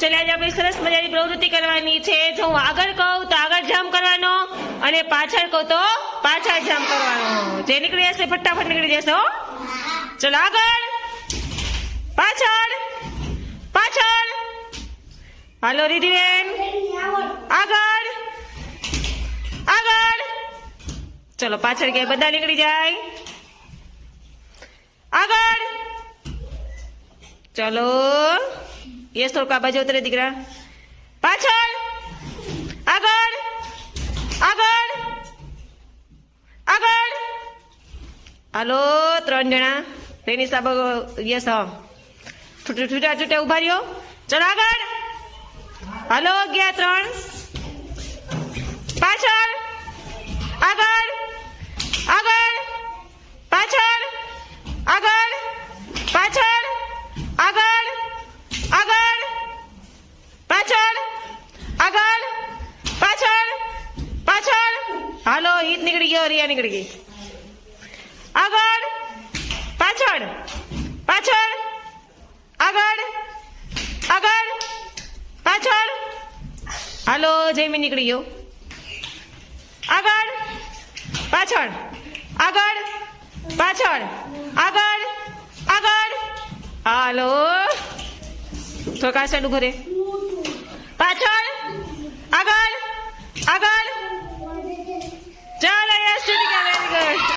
ચાલો આજે આપણે સરસ મજાની પ્રવૃત્તિ કરવાની છે. જો હું આગળ કહું તો આગળ જમ્પ કરવાનો અને પાછળ કહું તો પાછળ જમ્પ કરવાનો. જે નીકળી જશે, ફટાફટ નીકળી જશે, હો. ચલો આગળ. પાછળ. પાછળ. હાલો, રીધિબેન. આગળ. આગળ. ચલો, પાછળ ગયા બધા નીકળી જાય. આગળ. ચલો. યસ થોડુંક આ બાજુ ઉતરે દીકરા પાછળ આગળ આગળ આગળ હાલો ત્રણ જણા રેની સાબ યસ હા છૂટા છૂટા ઊભા રહ્યો ચલો આગળ હાલો ગયા ત્રણ પાછળ આગળ આગળ પાછળ આગળ પાછળ આગળ આગળ પાછળ આગળ પાછળ પાછળ હાલો નીકળી ગયો, રિયા નીકળી ગઈ. આગળ, પાછળ પાછળ, આગળ આગળ, પાછળ. હાલો, જયમી નીકળી ગયો. આગળ, પાછળ આગળ પાછળ, આગળ આગળ. હાલો. તો આ સાઈડ